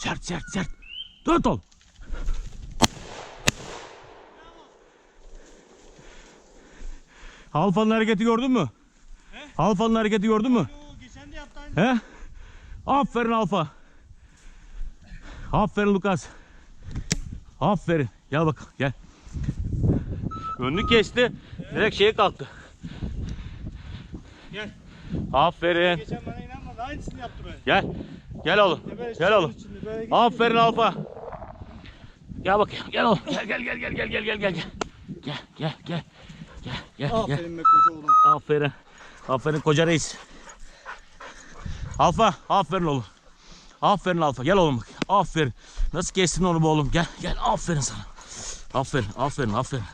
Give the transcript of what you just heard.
Sert sert sert. Dört ol. Alfanın hareketi gördün mü? Alfanın hareketi gördün mü? Geçen de yaptı aynı. He? Aferin Alfa. Aferin Lukas. Aferin. Gel bak gel. Önünü kesti. Direkt şeye kalktı. Gel. Aferin. Geçen bana inanmadı. Aynısını yaptı böyle. Gel. Gel oğlum. Gel oğlum. Aferin Alfa. Gel bak gel oğlum. Gel gel gel gel gel gel gel gel. Gel gel gel. Gel gel gel. Aferin be koca oğlum. Aferin. Aferin koca reis. Alfa, aferin oğlum. Aferin Alfa. Gel oğlum bak. Aferin. Nasıl kestin onu bu oğlum? Gel, gel. Aferin sana. Aferin, aferin, aferin.